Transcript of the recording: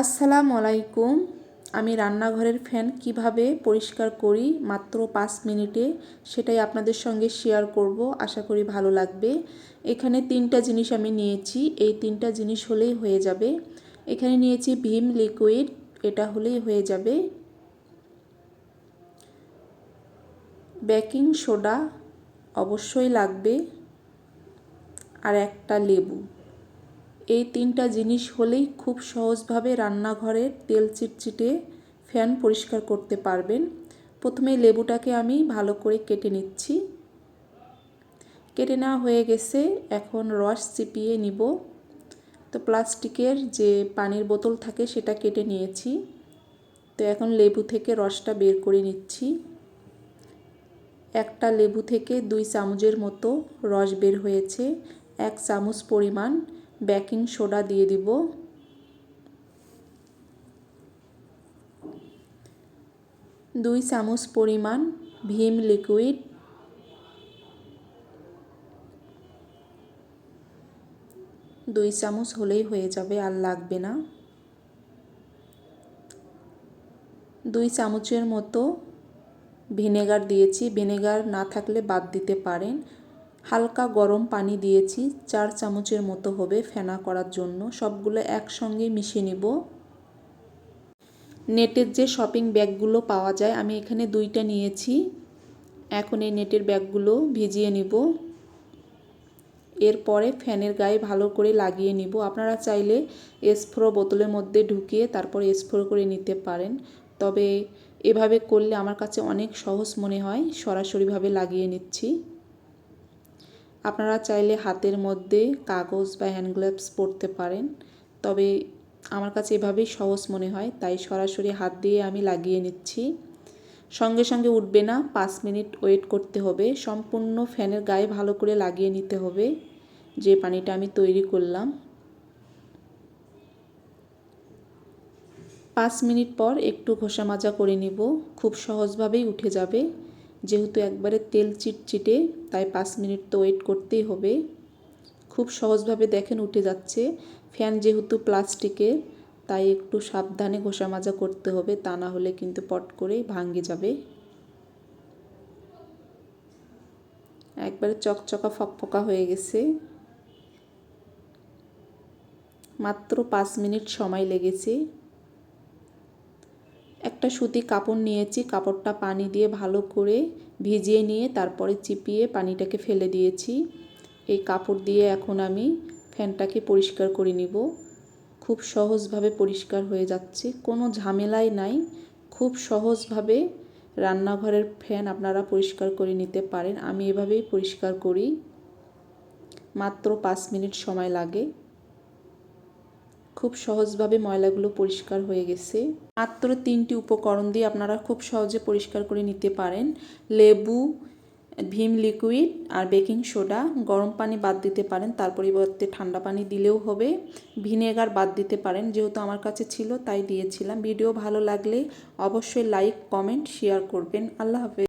আসসালামু আলাইকুম। আমি রান্নাঘরের ফ্যান কীভাবে পরিষ্কার করি মাত্র পাঁচ মিনিটে সেটাই আপনাদের সঙ্গে শেয়ার করব, আশা করি ভালো লাগবে। এখানে তিনটা জিনিস আমি নিয়েছি, এই তিনটা জিনিস হলেই হয়ে যাবে। এখানে নিয়েছি ভীম লিকুইড, এটা হলেই হয়ে যাবে। বেকিং সোডা অবশ্যই লাগবে। আর একটা লেবু। এই তিনটা জিনিস হলেই খুব সহজভাবে রান্নাঘরের তেল চিটচিটে ফ্যান পরিষ্কার করতে পারবেন। প্রথমে লেবুটাকে আমি ভালো করে কেটে নিচ্ছি। কেটে নেওয়া হয়ে গেছে, এখন রস চিপিয়ে নিব। তো প্লাস্টিকের যে পানির বোতল থাকে সেটা কেটে নিয়েছি। তো এখন লেবু থেকে রসটা বের করে নিচ্ছি। একটা লেবু থেকে দুই চামচের মতো রস বের হয়েছে, এক চামচ পরিমাণ। বেকিং সোডা দিয়ে দিব। দুই চামচ পরিমাণ ভীম লিকুইড। দুই চামচ হলেই হয়ে যাবে, আর লাগবে না। দুই চামচের মতো ভিনেগার দিয়েছি। ভিনেগার না থাকলে বাদ দিতে পারেন। হালকা গরম পানি দিয়েছি, চার চামচের মতো হবে ফেনা করার জন্য। সবগুলো একসঙ্গে মিশিয়ে নিব। নেটের যে শপিং ব্যাগগুলো পাওয়া যায়, আমি এখানে দুইটা নিয়েছি। এখন এই নেটের ব্যাগগুলো ভিজিয়ে নিব। এরপরে ফ্যানের গায়ে ভালো করে লাগিয়ে নিব। আপনারা চাইলে স্প্রো বোতলের মধ্যে ঢুকিয়ে তারপর স্প্রো করে নিতে পারেন। তবে এভাবে করলে আমার কাছে অনেক সহজ মনে হয়, সরাসরিভাবে লাগিয়ে নিচ্ছি। আপনারা চাইলে হাতের মধ্যে কাগজ বা হ্যান্ড গ্লাভস পরতে পারেন। তবে আমার কাছে এভাবেই সহজ মনে হয়, তাই সরাসরি হাত দিয়ে আমি লাগিয়ে নিচ্ছি। সঙ্গে সঙ্গে উঠবে না, পাঁচ মিনিট ওয়েট করতে হবে। সম্পূর্ণ ফ্যানের গায়ে ভালো করে লাগিয়ে নিতে হবে, যে পানিটা আমি তৈরি করলাম। পাঁচ মিনিট পর একটু ঘষা মাজা করে নিব, খুব সহজভাবেই উঠে যাবে। যেহেতু একবারে তেল চিটচিটে, তাই পাঁচ মিনিট তো ওয়েট করতেই হবে। খুব সহজভাবে দেখেন উঠে যাচ্ছে। ফ্যান যেহেতু প্লাস্টিকের, তাই একটু সাবধানে ঘষা মাজা করতে হবে, তা না হলে কিন্তু পট করেই ভাঙ্গে যাবে। একবারে চকচকা ফকফকা হয়ে গেছে। মাত্র পাঁচ মিনিট সময় লেগেছে। একটা সুতি কাপড় নিয়েছি, কাপড়টা পানি দিয়ে ভালো করে ভিজিয়ে নিয়ে তারপরে চিপিয়ে পানিটাকে ফেলে দিয়েছি। এই কাপড় দিয়ে এখন আমি ফ্যানটাকে পরিষ্কার করে নিব। খুব সহজভাবে পরিষ্কার হয়ে যাচ্ছে, কোনো ঝামেলাই নাই। খুব সহজভাবে রান্নাঘরের ফ্যান আপনারা পরিষ্কার করে নিতে পারেন। আমি এভাবেই পরিষ্কার করি। মাত্র পাঁচ মিনিট সময় লাগে। খুব সহজভাবে ময়লাগুলো পরিষ্কার হয়ে গেছে। মাত্র তিনটি উপকরণ দিয়ে আপনারা খুব সহজে পরিষ্কার করে নিতে পারেন। লেবু, ভীম লিকুইড আর বেকিং সোডা গরম পানি বাদ দিতে পারেন, তার পরিবর্তে ঠান্ডা পানি দিলেও হবে। ভিনেগার বাদ দিতে পারেন, যেহেতু আমার কাছে ছিল তাই দিয়েছিলাম। ভিডিও ভালো লাগলে অবশ্যই লাইক, কমেন্ট, শেয়ার করবেন। আল্লাহ হাফেজ।